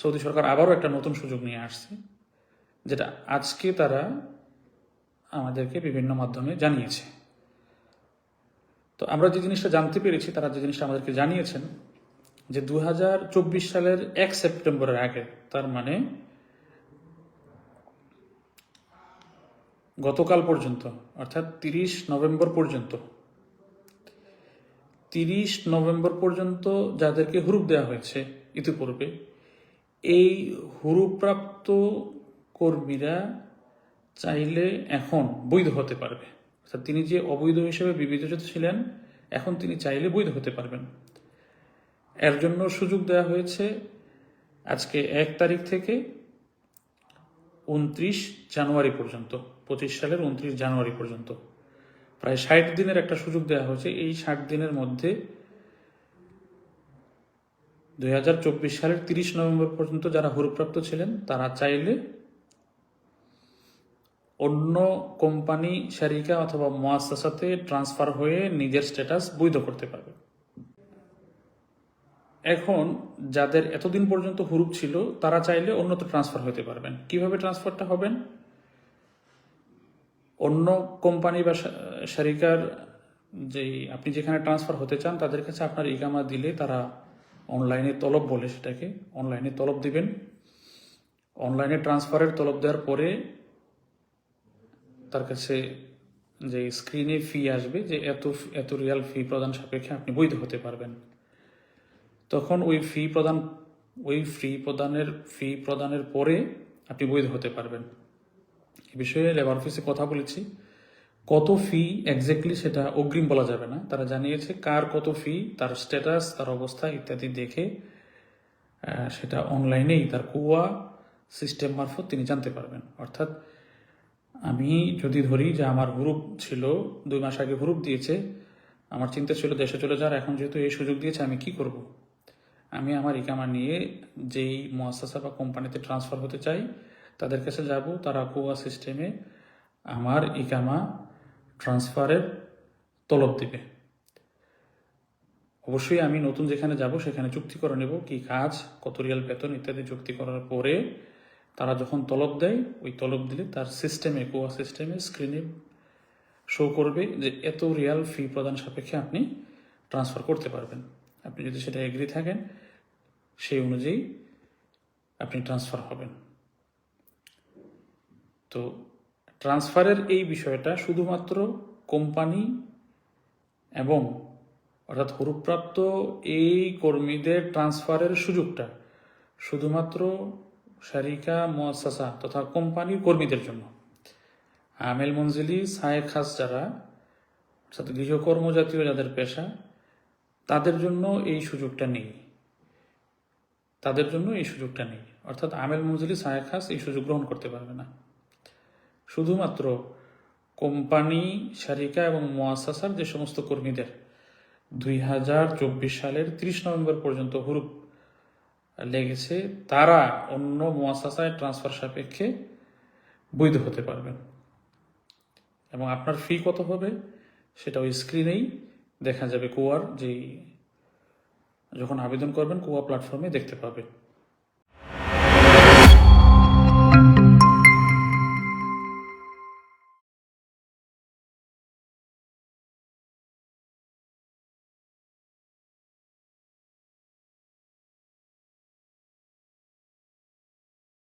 Saudi সরকার আবারও একটা নতুন সুযোগ নিয়ে আসছে, যেটা আজকে তারা আমাদেরকে বিভিন্ন মাধ্যমে জানিয়েছে। তো আমরা যে জিনিসটা জানতে পেরেছি, তারা যে জিনিসটা আমাদেরকে জানিয়েছেন, যে দু হাজার চব্বিশ সালের এক সেপ্টেম্বরের আগে, তার মানে গতকাল পর্যন্ত, অর্থাৎ তিরিশ নভেম্বর পর্যন্ত, তিরিশ নভেম্বর পর্যন্ত যাদেরকে হুরুপ দেওয়া হয়েছে ইতিপূর্বে এই হুরুপ্রাপ্ত কর্মীরা চাইলে এখন বৈধ হতে পারবে। অর্থাৎ তিনি যে অবৈধ হিসেবে বিবেচিত ছিলেন, এখন তিনি চাইলে বৈধ হতে পারবেন। এর জন্য সুযোগ দেওয়া হয়েছে আজকে এক তারিখ থেকে উনত্রিশ জানুয়ারি পর্যন্ত, পঁচিশ সালের উনত্রিশ জানুয়ারি পর্যন্ত। প্রায় ষাট দিনের একটা সুযোগ দেওয়া হয়েছে। এই ষাট দিনের মধ্যে দুই হাজার চব্বিশ সালের তিরিশ নভেম্বর পর্যন্ত যারা হুরুপ্রাপ্ত ছিলেন, তারা চাইলে অন্য কোম্পানি, শারিকা অথবা মোয়াসাসাতে ট্রান্সফার হয়ে নিজের স্ট্যাটাস বৈধ করতে পারবে। এখন যাদের এতদিন পর্যন্ত হুরুপ ছিল, তারা চাইলে অন্যত্র ট্রান্সফার হতে পারবেন। কীভাবে ট্রান্সফারটা হবেন অন্য কোম্পানি বা শারিকার যেই, আপনি যেখানে ট্রান্সফার হতে চান, তাদের কাছে আপনার ইকামা দিলে তারা অনলাইনে তলব বলে সেটাকে, অনলাইনে তলব দিবেন। অনলাইনে ট্রান্সফারের তলব দেওয়ার পরে তার কাছে যে স্ক্রিনে ফি আসবে, যে এত এত রিয়াল ফি প্রদান সাপেক্ষে আপনি বৈধ হতে পারবেন। তখন ওই ফি প্রদান, ওই ফি প্রদানের ফি প্রদানের পরে আপনি বৈধ হতে পারবেন। এ বিষয়ে লেবার অফিসে কথা বলেছি। কত ফি এক্স্যাক্টলি সেটা অগ্রিম বলা যাবে না। তারা জানিয়েছে কার কত ফি তার স্ট্যাটাস তার অবস্থা ইত্যাদি দেখে সেটা অনলাইনেই তার কুয়া সিস্টেম মারফত তিনি জানতে পারবেন। অর্থাৎ আমি যদি ধরি যে আমার গ্রুপ ছিল, দুই মাস আগে গ্রুপ দিয়েছে, আমার চিন্তা ছিল দেশে চলে যাওয়ার, এখন যেহেতু এই সুযোগ দিয়েছে, আমি কি করব? আমি আমার ইকামা নিয়ে যেই মহাসাসা বা কোম্পানিতে ট্রান্সফার হতে চাই, তাদের কাছে যাব, তারা কুয়া সিস্টেমে আমার ইকামা ট্রান্সফারের তলব দিবে। অবশ্যই আমি নতুন যেখানে যাব, সেখানে চুক্তি করে নেব কি কাজ, কত রিয়াল বেতন ইত্যাদি চুক্তি করার পরে তারা যখন তলব দেয়, ওই তলব দিলে তার সিস্টেমে কোয়া সিস্টেমে স্ক্রিনে শো করবে যে এত রিয়াল ফি প্রদান সাপেক্ষে আপনি ট্রান্সফার করতে পারবেন। আপনি যদি সেটা এগ্রি থাকেন, সেই অনুযায়ী আপনি ট্রান্সফার হবেন। তো ট্রান্সফারের এই বিষয়টা শুধুমাত্র কোম্পানি এবং অর্থাৎ হরুপ্রাপ্ত এই কর্মীদের ট্রান্সফারের সুযোগটা শুধুমাত্র শারিকা মোয়াসাসা তথা কোম্পানির কর্মীদের জন্য। আমেল মঞ্জিলি সায়ে খাস যারা, অর্থাৎ গৃহকর্ম জাতীয় যাদের পেশা, তাদের জন্য এই সুযোগটা নেই। তাদের জন্য এই সুযোগটা নেই। অর্থাৎ আমেল মঞ্জিলি সায়ে খাস এই সুযোগ গ্রহণ করতে পারবে না। শুধুমাত্র কোম্পানি, শারিকা এবং মোয়াসাসার যে সমস্ত কর্মীদের দুই হাজার চব্বিশ সালের তিরিশ নভেম্বর পর্যন্ত হুরুপ লেগেছে, তারা অন্য মোয়াসাসায় ট্রান্সফার সাপেক্ষে বৈধ হতে পারবেন। এবং আপনার ফি কত হবে সেটা ওই স্ক্রিনেই দেখা যাবে। কুয়ার যেই যখন আবেদন করবেন কুয়া প্ল্যাটফর্মে দেখতে পাবেন।